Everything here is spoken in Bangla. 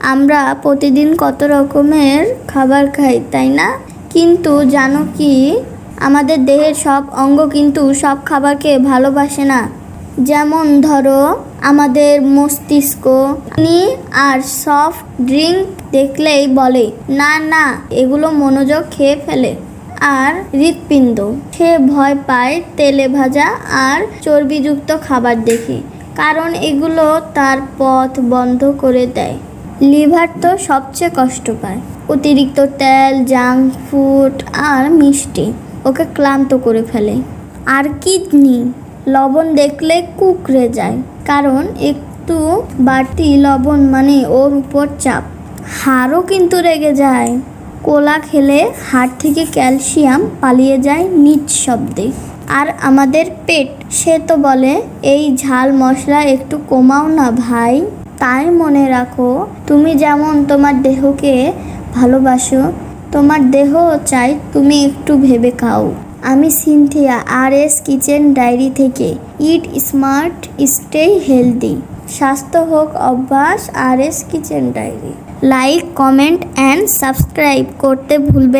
আমরা প্রতিদিন কত রকমের খাবার খাই, তাই না? কিন্তু জানো কি, আমাদের দেহের সব অঙ্গ কিন্তু সব খাবারকে ভালোবাসে না। যেমন ধরো, আমাদের মস্তিষ্ক, পানি আর সফট ড্রিঙ্ক দেখলেই বলে, না না, এগুলো মনোযোগ খেয়ে ফেলে। আর হৃৎপিণ্ড, সে ভয় পায় তেলে ভাজা আর চর্বিযুক্ত খাবার দেখে, কারণ এগুলো তার পথ বন্ধ করে দেয়। লিভার তো সবচেয়ে কষ্ট পায় অতিরিক্ত তেল, জাঙ্ক ফুড আর মিষ্টি, ওকে ক্লান্ত করে ফেলে। আর কিডনি, লবণ দেখলে কুকড়ে যায়, কারণ একটু বাড়তি লবণ মানে ওর উপর চাপ। হাড়ও কিন্তু রেগে যায়। কোলা খেলে হাড় থেকে ক্যালসিয়াম পালিয়ে যায় নিচ শব্দে। আর আমাদের পেট, সে তো বলে, এই ঝাল মশলা একটু কমাও না ভাই। তাই মনে রাখো, তুমি যেমন তোমার দেহকে ভালোবাসো, তোমার দেহ চাই তুমি একটু ভেবে খাও। আমি Cynthia R S kitchen diary থেকে। Eat smart, stay healthy. স্বাস্থ্য হোক, অভ্যাস আর S kitchen diary. Like, comment, and subscribe করতে ভুলবেন